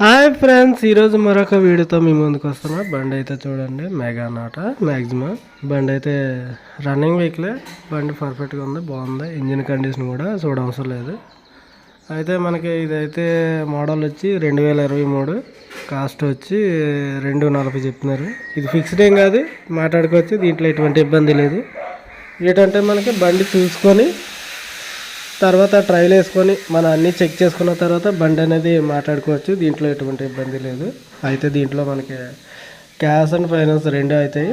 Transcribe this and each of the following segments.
Hi friends ఈరోజు మరొక వీడియోతో మీ ముందుకు వస్తున్నా. బండి అయితే చూడండి మెగా నాట మ్యాక్సిమం బండి అయితే రన్నింగ్ వెహికలే బండి పర్ఫెక్ట్గా ఉంది బాగుంది. ఇంజిన్ కండిషన్ కూడా చూడవసరం లేదు. అయితే మనకి ఇదైతే మోడల్ వచ్చి రెండు వేల ఇరవై మూడు కాస్ట్ వచ్చి రెండు నలభై చెప్తున్నారు. ఇది ఫిక్స్డ్ ఏం కాదు మాట్లాడుకోవచ్చు దీంట్లో ఎటువంటి ఇబ్బంది లేదు. ఏంటంటే మనకి బండి చూసుకొని తర్వాత ట్రైల్ వేసుకొని మనం అన్నీ చెక్ చేసుకున్న తర్వాత బండి అనేది మాట్లాడుకోవచ్చు. దీంట్లో ఎటువంటి ఇబ్బంది లేదు. అయితే దీంట్లో మనకి క్యాష్ అండ్ ఫైనాన్స్ రెండు అవుతాయి.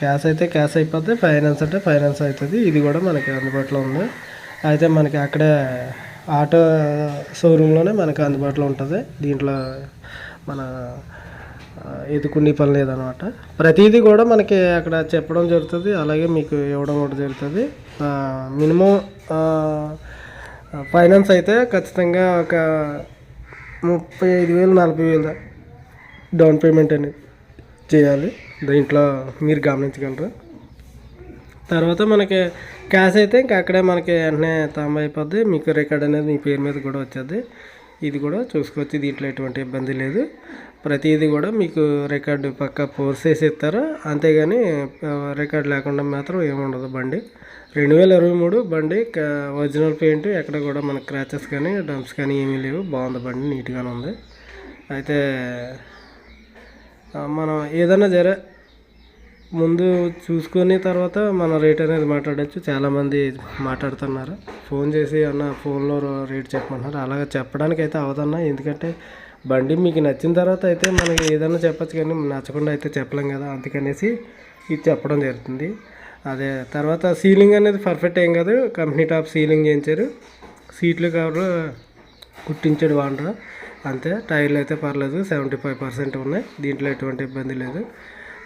క్యాష్ అయితే క్యాష్ అయిపోతే ఫైనాన్స్ అంటే ఫైనాన్స్ అవుతుంది. ఇది కూడా మనకి అందుబాటులో ఉంది. అయితే మనకి అక్కడే ఆటో షోరూంలోనే మనకి అందుబాటులో ఉంటుంది. దీంట్లో మన ఎదుకునే పని లేదనమాట ప్రతిదీ కూడా మనకి అక్కడ చెప్పడం జరుగుతుంది అలాగే మీకు ఇవ్వడం కూడా జరుగుతుంది. మినిమం ఫైనాన్స్ అయితే ఖచ్చితంగా ఒక ముప్పై ఐదు వేలు నలభై వేలు డౌన్ పేమెంట్ అనేది చేయాలి. దీంట్లో మీరు గమనించగలరు. తర్వాత మనకి క్యాష్ అయితే ఇంకా అక్కడే మనకి వెంటనే తాంబ అయిపోద్ది. మీకు రికార్డ్ అనేది మీ పేరు మీద కూడా వచ్చేది. ఇది కూడా చూసుకోవచ్చు దీంట్లో ఎటువంటి ఇబ్బంది లేదు. ప్రతిదీ కూడా మీకు రికార్డు పక్క ఫోర్స్ వేసి ఇస్తారు? అంతేగాని రికార్డ్ లేకుండా మాత్రం ఏముండదు బండి. రెండు వేల ఇరవై మూడు బండి ఒరిజినల్ పెయింట్ ఎక్కడ కూడా మన క్రాచెస్ కానీ డంప్స్ కానీ ఏమీ లేవు. బాగుంది బండి నీట్గానే ఉంది. అయితే మనం ఏదైనా జరే ముందు చూసుకొని తర్వాత మన రేట్ అనేది మాట్లాడచ్చు. చాలామంది మాట్లాడుతున్నారు. ఫోన్ చేసి అన్న ఫోన్లో రేట్ చెప్పమంటున్నారు. అలాగ చెప్పడానికి అయితే అవదన్నా. ఎందుకంటే బండి మీకు నచ్చిన తర్వాత అయితే మనకి ఏదైనా చెప్పచ్చు కానీ నచ్చకుండా అయితే చెప్పలేం కదా. అందుకనేసి ఇది చెప్పడం జరుగుతుంది. అదే తర్వాత సీలింగ్ అనేది పర్ఫెక్ట్ ఏం కాదు. కంపెనీ టాప్ సీలింగ్ చేయించారు. సీట్లు కవర్ కుట్టించాడు వాండ్రా. అంతే. టైర్లు అయితే పర్లేదు. సెవెంటీ ఫైవ్ పర్సెంట్ ఉన్నాయి. దీంట్లో ఎటువంటి ఇబ్బంది లేదు.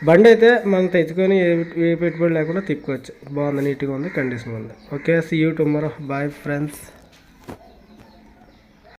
బండి అయితే మనం తెచ్చుకొని ఏ ఏ పెట్టుబడి లేకుండా తిప్పుకోవచ్చు. బాగుంది నీట్గా ఉంది కండిషన్ ఉంది. Okay see you tomorrow bye friends